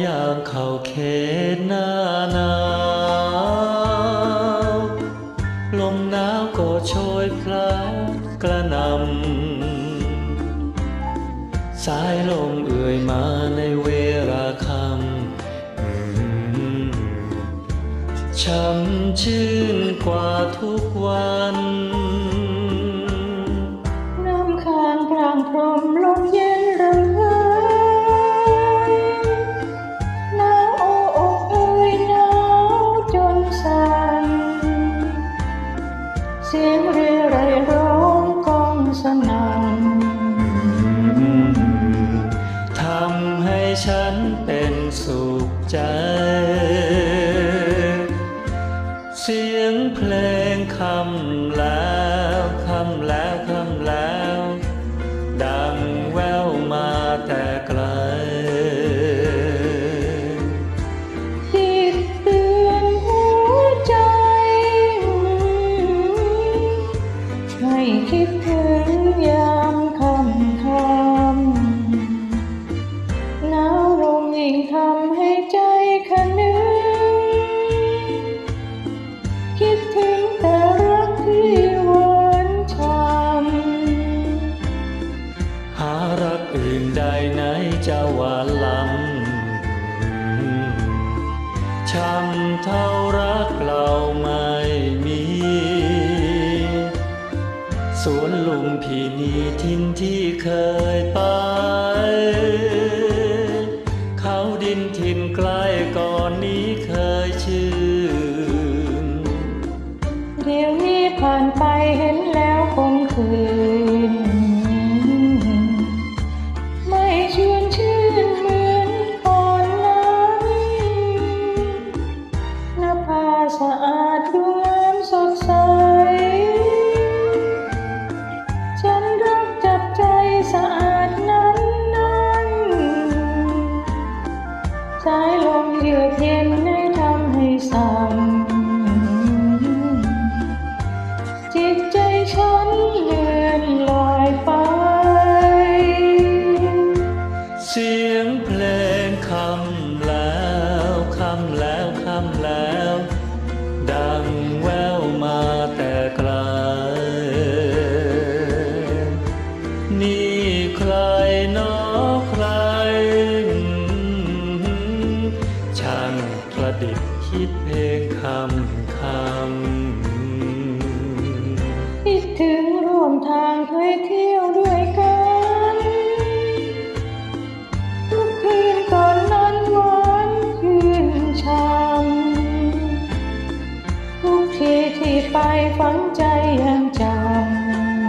อย่างเข้าเขตหน้าหนาวลมหนาวก็โชยพลากระนำสายลมเอื่อยมาในเวลาคำช่ำชื่นกว่าทุกวัน สียงเรไรร้องกองสนั่นทำให้ฉันเป็นสุขใจ เสียงเพลงคำแล้ว รักอื่นใดไหนจะหวานล้ำช้ำเท่ารักเราไม่มี สวนลุมพินีทินที่เคยไป เขาดินทินใกล้ก่อนนี้ สาย คิดเพลงคำคำคิดถึงร่วมทางเคยเที่ยวด้วยกัน ทุกคืนก่อนนั้นหวานคืนช่ำทุกทีที่ไปฝังใจยังจำ